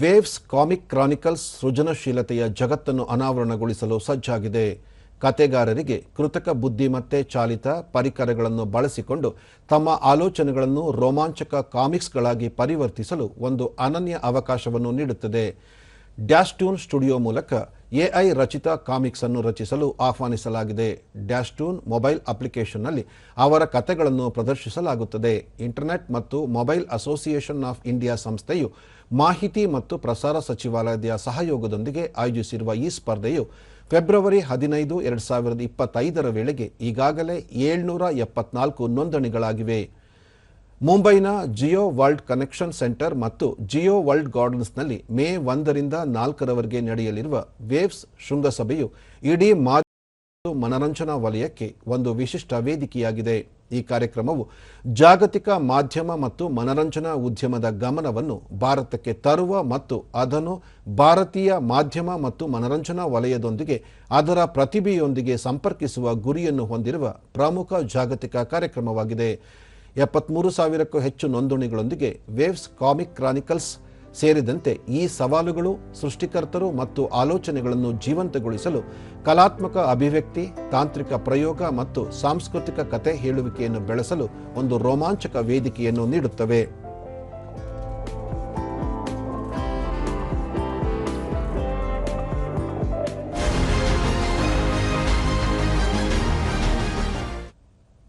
Waves comic Chronicles ಸೃಜನಶೀಲತೆಯ ಜಗತ್ತನ್ನು ಅನಾವರಣಗೊಳಿಸಲು ಸಜ್ಜಾಗಿದೆ. ಕತೆಗಾರರಿಗೆ ಕೃತಕ ಬುದ್ಧಿಮತ್ತೆ ಚಾಲಿತ ಪರಿಕರಗಳನ್ನು ಬಳಸಿಕೊಂಡು ತಮ್ಮ ಆಲೋಚನೆಗಳನ್ನು ರೋಮಾಂಚಕ ಕಾಮಿಕ್ಸ್ಗಳಾಗಿ ಪರಿವರ್ತಿಸಲು ಒಂದು ಅನನ್ಯ ಅವಕಾಶವನ್ನು ನೀಡುತ್ತದೆ. ಡ್ಯಾಸ್ಟ್ಯೂನ್ ಸ್ಟುಡಿಯೋ ಮೂಲಕ ಎಐ ರಚಿತ ಕಾಮಿಕ್ಸ್ ಅನ್ನು ರಚಿಸಲು ಆಹ್ವಾನಿಸಲಾಗಿದೆ. ಡ್ಯಾಶ್ಟೂನ್ ಮೊಬೈಲ್ ಅಪ್ಲಿಕೇಶನ್ನಲ್ಲಿ ಅವರ ಕಥೆಗಳನ್ನು ಪ್ರದರ್ಶಿಸಲಾಗುತ್ತದೆ. ಇಂಟರ್ನೆಟ್ ಮತ್ತು ಮೊಬೈಲ್ ಅಸೋಸಿಯೇಷನ್ ಆಫ್ ಇಂಡಿಯಾ ಸಂಸ್ಥೆಯು ಮಾಹಿತಿ ಮತ್ತು ಪ್ರಸಾರ ಸಚಿವಾಲಯದ ಸಹಯೋಗದೊಂದಿಗೆ ಆಯೋಜಿಸಿರುವ ಈ ಸ್ಪರ್ಧೆಯು ಫೆಬ್ರವರಿ ಹದಿನೈದು, ಎರಡು ಸಾವಿರದ ಇಪ್ಪತ್ತೈದರ ವೇಳೆಗೆ ಈಗಾಗಲೇ ಏಳ್ನೂರ ಎಪ್ಪತ್ನಾಲ್ಕು ನೋಂದಣಿಗಳಾಗಿವೆ. ಮುಂಬೈನ ಜಿಯೋ ವರ್ಲ್ಡ್ ಕನೆಕ್ಷನ್ ಸೆಂಟರ್ ಮತ್ತು ಜಿಯೋ ವರ್ಲ್ಡ್ ಗಾರ್ಡನ್ಸ್ನಲ್ಲಿ ಮೇ ಒಂದರಿಂದ ನಾಲ್ಕರವರೆಗೆ ನಡೆಯಲಿರುವ ವೇವ್ಸ್ ಶೃಂಗಸಭೆಯು ಇಡೀ ಮಾಧ್ಯಮ ಮನರಂಜನಾ ವಲಯಕ್ಕೆ ಒಂದು ವಿಶಿಷ್ಟ ವೇದಿಕೆಯಾಗಿದೆ. ಈ ಕಾರ್ಯಕ್ರಮವು ಜಾಗತಿಕ ಮಾಧ್ಯಮ ಮತ್ತು ಮನರಂಜನಾ ಉದ್ಯಮದ ಗಮನವನ್ನು ಭಾರತಕ್ಕೆ ತರುವ ಮತ್ತು ಅದನ್ನು ಭಾರತೀಯ ಮಾಧ್ಯಮ ಮತ್ತು ಮನರಂಜನಾ ವಲಯದೊಂದಿಗೆ ಅದರ ಪ್ರತಿಭೆಯೊಂದಿಗೆ ಸಂಪರ್ಕಿಸುವ ಗುರಿಯನ್ನು ಹೊಂದಿರುವ ಪ್ರಮುಖ ಜಾಗತಿಕ ಕಾರ್ಯಕ್ರಮವಾಗಿದೆ. ಎಪ್ಪತ್ಮೂರು ಸಾವಿರಕ್ಕೂ ಹೆಚ್ಚು ನೋಂದಣಿಗಳೊಂದಿಗೆ ವೇವ್ಸ್ ಕಾಮಿಕ್ ಕ್ರಾನಿಕಲ್ಸ್ ಸೇರಿದಂತೆ ಈ ಸವಾಲುಗಳು ಸೃಷ್ಟಿಕರ್ತರು ಮತ್ತು ಆಲೋಚನೆಗಳನ್ನು ಜೀವಂತಗೊಳಿಸಲು ಕಲಾತ್ಮಕ ಅಭಿವ್ಯಕ್ತಿ, ತಾಂತ್ರಿಕ ಪ್ರಯೋಗ ಮತ್ತು ಸಾಂಸ್ಕೃತಿಕ ಕತೆ ಹೇಳುವಿಕೆಯನ್ನು ಬೆಳೆಸಲು ಒಂದು ರೋಮಾಂಚಕ ವೇದಿಕೆಯನ್ನು ನೀಡುತ್ತವೆ.